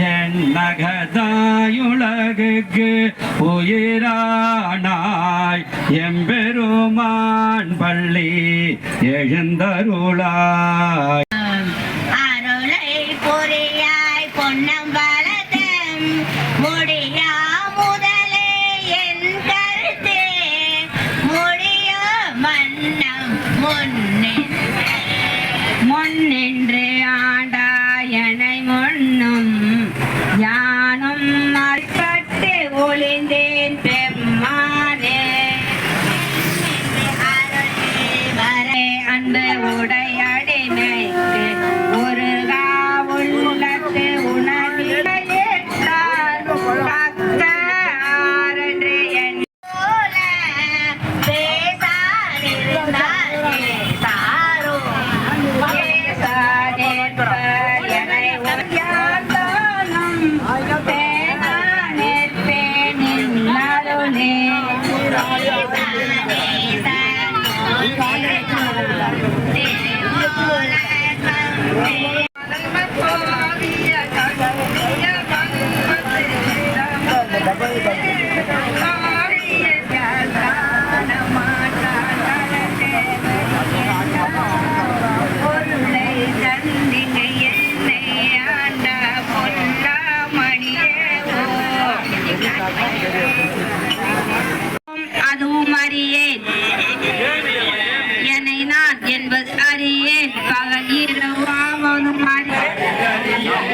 என்னகதாயுலகுக்கு உயிரானாய். எம்பெருமான் பள்ளி எழுந்தருளாய். முன்னின்று ஆண்ட Thank you.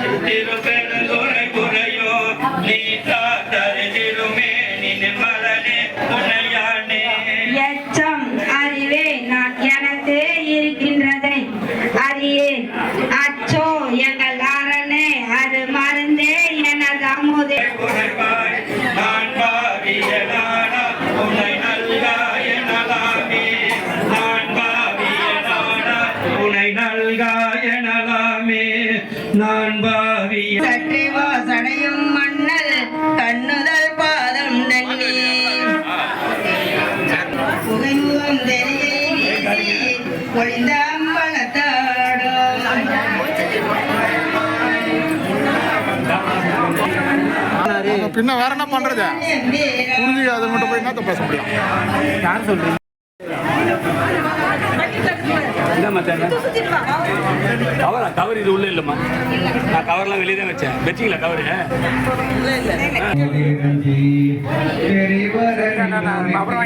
Give a better Lord. நான் பாவிய சற்றி வாசடையும் மண்ணல் கண்ணுதல் பாதம் நன்னி புகைமுகம் தெரிய பின்ன வேற என்ன பண்றது? புரிஞ்சு அதை மட்டும் போய் என்னத்த பேச முடியும்? யார் சொல்றீங்க? கவரா கவர் இது உள்ள இல்லைம்மா. நான் கவர்லாம் வெளியே தான் வச்சேன். வச்சிங்களா கவரு? அப்புறம்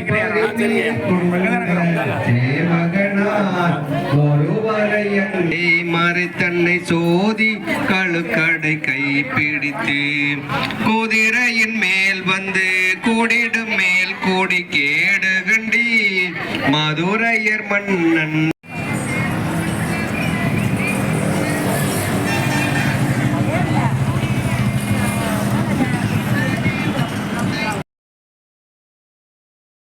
மறை தன்னை சோதி கழுக்கடை கைப்பிடித்து குதிரையின் மேல் வந்து கூடிடும் மேல் கூடி கேடு கண்டி மதுரையர் மன்னன்